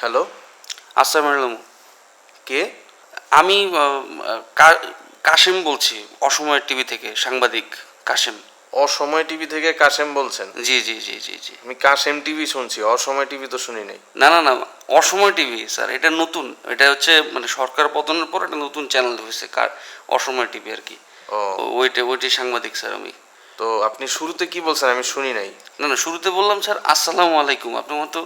Hello? আসসালামু আলাইকুম। কে? আমি কাশেম বলছি অসময় টিভি থেকে সাংবাদিক কাশেম। অসময় টিভি থেকে কাশেম বলছেন? জি জি জি জি জি। আমি কাশেম টিভি শুনছি অসময় টিভি তো শুনি নাই। না না না অসময় টিভি স্যার এটা নতুন এটা হচ্ছে মানে সরকার পতনের পর একটা নতুন চ্যানেল হয়েছে কার অসময় টিভি আর কি। ও। ওইটা ওইটাই সাংবাদিক স্যার আমি। তো আপনি শুরুতে কি বলছেন? আমি শুনি নাই। না না শুরুতে বললাম স্যার আসসালামু আলাইকুম আপনার মতো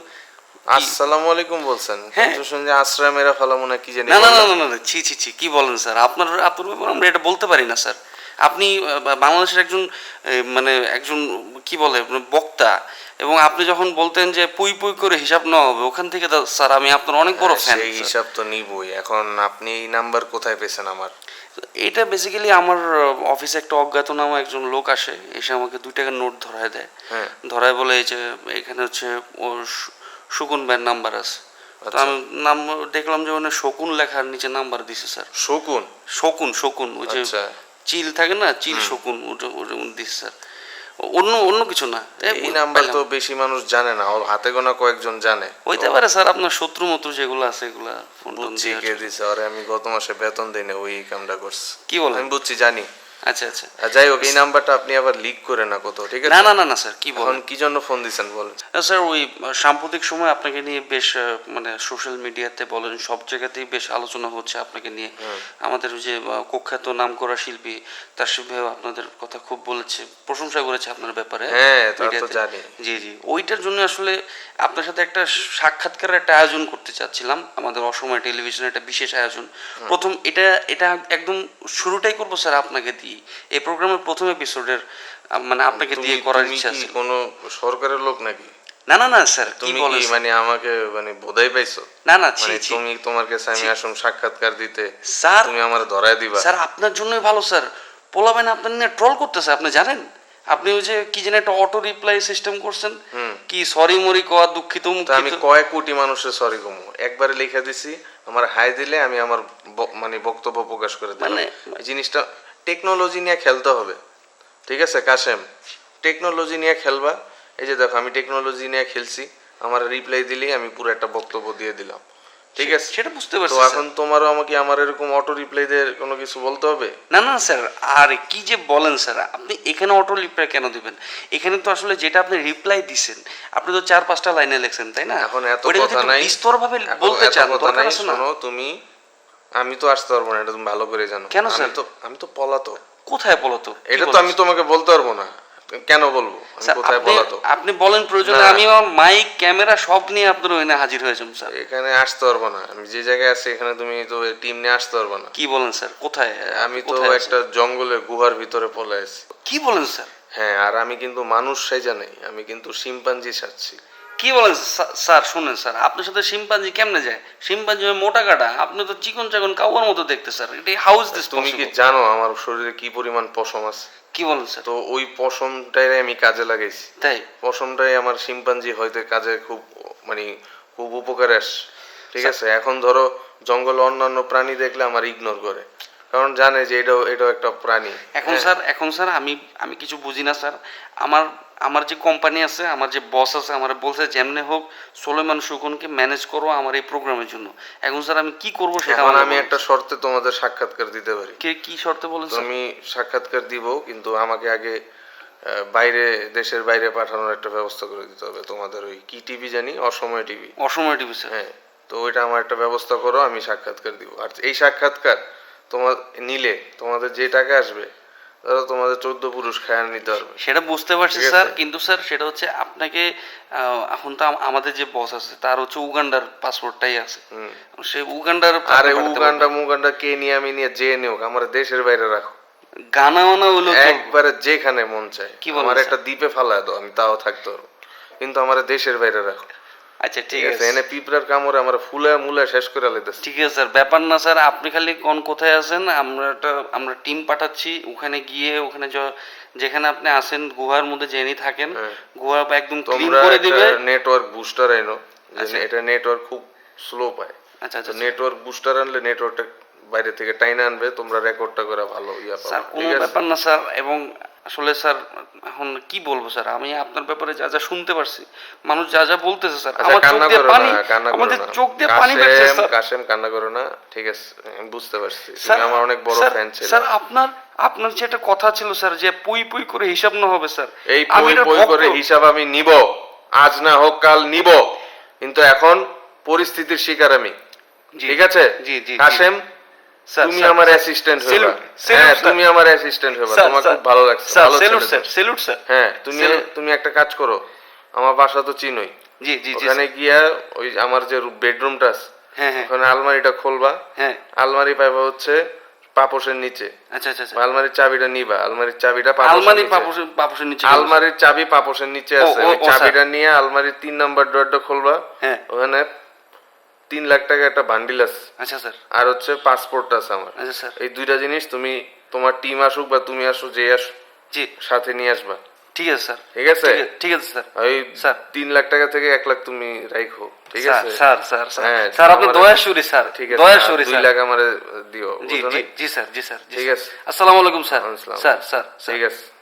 আসসালামু আলাইকুম বলছেন। হ্যাঁ। শুনছি আশ্রয় মেরা ফেলা মনে কি জানি না না না না না ছি ছি ছি কি বলেন স্যার? আপনার আপনার ব্যাপারে আমরা এটা বলতে পারি না স্যার। আপনি বাংলাদেশের একজন মানে একজন কি বলে মানে বক্তা এবং আপনি যখন বলতেন যে পুই পুই করে হিসাব নেওয়া হবে ওখান থেকে স্যার আমি আপনার অনেক বড় ফ্যান হ্যাঁ, সেই হিসাব তো নিবই। এখন আপনি এই নাম্বার কোথায় পেয়েছেন আমার? এটা বেসিক্যালি আমার অফিসে একটা অজ্ঞাত অজ্ঞাতনামা একজন লোক আসে এসে আমাকে দুই টাকার নোট ধরায় দেয়। হ্যাঁ। ধরায় বলে এই যে এখানে হচ্ছে ও শু- শকুন ব্যান্ড নাম্বার আছে। তো আচ্ছা। আমি নাম দেখলাম যে ওখানে শকুন লেখার নিচে নাম্বার দিছে স্যার। শকুন? শকুন শকুন ওই যে আচ্ছা। চিল থাকে না চিল শকুন ওটা ওটা দিচ্ছে স্যার। অন্য অন্য কিছু না। এই নাম্বার তো বেশি মানুষ জানে না ওর হাতে গোনা কয়েকজন জানে। হইতে পারে স্যার আপনার শত্রু মত্রু যেগুলো আছে এগুলা ফোন কে দিছে আরে আমি গত মাসে বেতন দিই না ওই কামটা করছি। কি বলেন? আমি বুঝছি জানি। আচ্ছা আচ্ছা। যাই হোক এই নাম্বারটা আপনি আবার লিক করে না কত ঠিক আছে? না না না স্যার কি বলেন? কি জন্য ফোন দিছেন বলেন। স্যার ওই সাম্প্রতিক সময় আপনাকে নিয়ে বেশ মানে সোশ্যাল মিডিয়াতে বলেন সব জায়গাতেই বেশ আলোচনা হচ্ছে আপনাকে নিয়ে। আমাদের যে কুখ্যাত নাম করা শিল্পী তার আপনাদের কথা খুব বলেছে প্রশংসা করেছে আপনার ব্যাপারে হ্যাঁ। জানি। জি জি। ওইটার জন্য আসলে আপনার সাথে একটা সাক্ষাৎকারের একটা আয়োজন করতে চাচ্ছিলাম আমাদের অসময় টেলিভিশনের একটা বিশেষ আয়োজন। প্রথম এটা এটা একদম শুরুটাই করব স্যার আপনাকে দিয়ে। এই প্রোগ্রামের প্রথম এপিসোডের মানে আপনাকে দিয়ে করার ইচ্ছা আছে। কোনো সরকারের লোক নাকি? না না না স্যার কি বলেন? মানে আমাকে মানে বোধাই পাইছো? না না ছি মানে তুমি তোমার কাছে আমি আসুন সাক্ষাৎকার দিতে স্যার তুমি আমার ধরায় দিবা। স্যার আপনার জন্যই ভালো স্যার। পোলাবেন আপনার নিয়ে ট্রল করতেছে আপনি জানেন? আপনি ওই যে কি যেন একটা অটো রিপ্লাই সিস্টেম করছেন। কি সরি মরি কওয়া দুঃখিত আমি কয়েক কোটি মানুষের সরি কমু? একবারে লিখে দিছি আমার হাই দিলে আমি আমার মানে বক্তব্য প্রকাশ করে দিলাম। মানে- জিনিসটা টেকনোলজি নিয়ে খেলতে হবে। ঠিক আছে কাশেম? টেকনোলজি নিয়ে খেলবা। এই যে দেখো আমি টেকনোলজি নিয়ে খেলছি। আমার রিপ্লাই দিলেই আমি পুরো একটা বক্তব্য দিয়ে দিলাম। ঠিক আছে? সেটা বুঝতে তো পারছি এখন তোমারও আমাকে আমার এরকম অটো রিপ্লাই দিয়ে কোনো কিছু বলতে হবে? না না স্যার। আর কি যে বলেন স্যার আপনি এখানে অটো রিপ্লাই কেন দিবেন? এখানে তো আসলে যেটা আপনি রিপ্লাই দিছেন আপনি তো চার পাঁচটা লাইনে লেখছেন তাই না? এখন এত কথা নাই। বিস্তরভাবে এখন বলতে চান কথা নাই, শোনো তুমি আমি তো আসতে পারব না এটা তুমি ভালো করে জানো। কেন স্যার? তো আমি তো পলাতক। কোথায় বলো তো কি এটা তো আমি তোমাকে বলতে পারব না। কেন বলব? কোথায় পলাতক? আপনি বলেন প্রয়োজনে আমি আমার মাইক ক্যামেরা সব নিয়ে আপনার ওখানে হাজির হয়েছেন স্যার। এখানে আসতে পারব না। আমি যে জায়গায় আছি এখানে তুমি তো টিম নিয়ে আসতে পারব না। কি বলেন স্যার? কোথায়? আমি তো একটা জঙ্গলের গুহার ভিতরে পলে আছি। কি বলেন স্যার? হ্যাঁ আর আমি কিন্তু মানুষ সাইজা নেই। আমি কিন্তু শিম্পাঞ্জি সাজছি। কি বলেন স্যার- শুনেন স্যার আপনার সাথে শিম্পাঞ্জি কেমনে যায়? শিম্পাঞ্জি মোটা কাটা আপনি তো চিকন চাকন কাউয়ার মতো দেখতে স্যার এটা হাউস দিস তুমি কি জানো আমার শরীরে কি পরিমাণ পশম আছে? কি বলেন স্যার? তো ওই পশমটাই আমি কাজে লাগাইছি। তাই? পশমটাই আমার শিম্পাঞ্জি হয়তো কাজে খুব মানে খুব উপকারে আসে ঠিক আছে এখন ধরো জঙ্গলে অন্যান্য প্রাণী দেখলে আমার ইগনোর করে। কারণ জানে যে এটাও এটাও একটা প্রাণী। এখন স্যার এখন স্যার আমি আমি কিছু বুঝি না স্যার। আমার আমার যে কোম্পানি আছে আমার যে বস আছে আমার বলছে যেমনে হোক সোলেমান সুখনকে ম্যানেজ করো আমার এই প্রোগ্রামের জন্য। এখন স্যার আমি কি করব সেটা এখন আমি একটা শর্তে তোমাদের সাক্ষাৎকার দিতে পারি। কে কি শর্তে বলেন আমি সাক্ষাৎকার দিব কিন্তু আমাকে আগে বাইরে দেশের বাইরে পাঠানোর একটা ব্যবস্থা করে দিতে হবে। তোমাদের ওই কি টিভি জানি? অসময় টিভি অসময় টিভি স্যার। হ্যাঁ তো ওইটা আমার একটা ব্যবস্থা করো আমি সাক্ষাৎকার দিব। আর এই সাক্ষাৎকার তোমার নিলে তোমাদের যে টাকা আসবে ধরো তোমাদের চোদ্দ পুরুষ খায়া নিতে পারবে সেটা বুঝতে পারছি স্যার কিন্তু স্যার সেটা হচ্ছে আপনাকে এখন তো আমাদের যে বস আছে তার হচ্ছে উগান্ডার পাসপোর্টটাই আছে। সে উগান্ডার আরে উগান্ডা মুগান্ডা কে নিয়ে আমি নিয়ে যে নিয়োগ আমার দেশের বাইরে রাখো। গানা মানা হলো একবারে যেখানে মন চায়। কি আমার একটা দ্বীপে ফালায় দাও আমি তাও থাকতে পারব। কিন্তু আমার দেশের বাইরে রাখো। আচ্ছা ঠিক আছে এনে পিঁপড়ার কামড়ে আমার ফুলে মুলে শেষ করে লাইতেছে। ঠিক আছে স্যার। ব্যাপার না স্যার আপনি খালি কোন কোথায় আছেন আমরা একটা আমরা টিম পাঠাচ্ছি ওখানে গিয়ে ওখানে যেখানে আপনি আছেন গুহার মধ্যে জেনে থাকেন গুহা একদম ক্লিন করে দিবে। নেটওয়ার্ক বুস্টার আচ্ছা। এটা নেটওয়ার্ক খুব স্লো পায়। আচ্ছা আচ্ছা নেটওয়ার্ক বুস্টার আনলে নেটওয়ার্কটা বাইরে থেকে টাইনা আনবে তোমরা রেকর্ডটা করে ভালো ইয়া স্যার কোনো ব্যাপার না স্যার এবং আসলে স্যার এখন কি বলব স্যার? আমি আপনার ব্যাপারে যা যা শুনতে পারছি মানুষ যা যা বলতেছে স্যার আচ্ছা আমার চোখ দিয়ে পানি না কান্না করো আমাদের চোখ দিয়ে পানি কাশেম স্যার। কাশেম কান্না করো না। ঠিক আছে আমি বুঝতে পারছি। তুমি আমার অনেক বড় ফ্যান ছিল। স্যার আপনার আপনার যে একটা কথা ছিল স্যার যে পুই পুই করে হিসাব না হবে স্যার। এই পুই পই। করে হিসাব আমি নিব। আজ না হোক কাল নিব। কিন্তু এখন পরিস্থিতির শিকার আমি। ঠিক আছে? জি, জি। কাশেম তুমি আমার অ্যাসিস্ট্যান্ট হবা। হ্যাঁ তুমি আমার অ্যাসিস্ট্যান্ট হবা। তোমার খুব ভালো লাগছে। ভালো সেলুট স্যার। সেলুট স্যার হ্যাঁ তুমি তুমি একটা কাজ করো। আমার বাসা তো চিনোই। জি জি জি ওখানে গিয়া ওই আমার যে বেডরুমটা আছে হ্যাঁ হ্যাঁ। ওখানে আলমারিটা খোলবা। হ্যাঁ। আলমারি পাইবা হচ্ছে পাপোশের নিচে। আচ্ছা আচ্ছা আচ্ছা। আলমারির চাবিটা নিবা। আলমারির চাবিটা পাপোশের আলমারি নিচে। পাপোশের পাপোশের নিচে আলমারির চাবি পাপোশের নিচে আছে। চাবিটা নিয়ে আলমারির তিন নাম্বার ডোরটা খুলবা। হ্যাঁ। ওখানে তিন লাখ টাকা একটা বান্ডিল আছে। আচ্ছা স্যার। আর হচ্ছে পাসপোর্ট আছে আমার। আচ্ছা স্যার। এই দুইটা জিনিস তুমি তোমার টিম আসুক বা তুমি আসো যে আসো জি। সাথে নিয়ে আসবা। ঠিক আছে স্যার। ঠিক আছে? ঠিক আছে- স্যার। ওই স্যার। তিন লাখ টাকা থেকে এক লাখ তুমি রাখো ঠিক আছে? Sir sir sir. হ্যাঁ, স্যার আপনি দয়া সুরি স্যার। ঠিক আছে দয়া আর সুরি দুই লাখ আমার দিও জি জি স্যার জি স্যার ঠিক আছে। আসসালামু আলাইকুম স্যার। Sir sir sir. ঠিক আছে।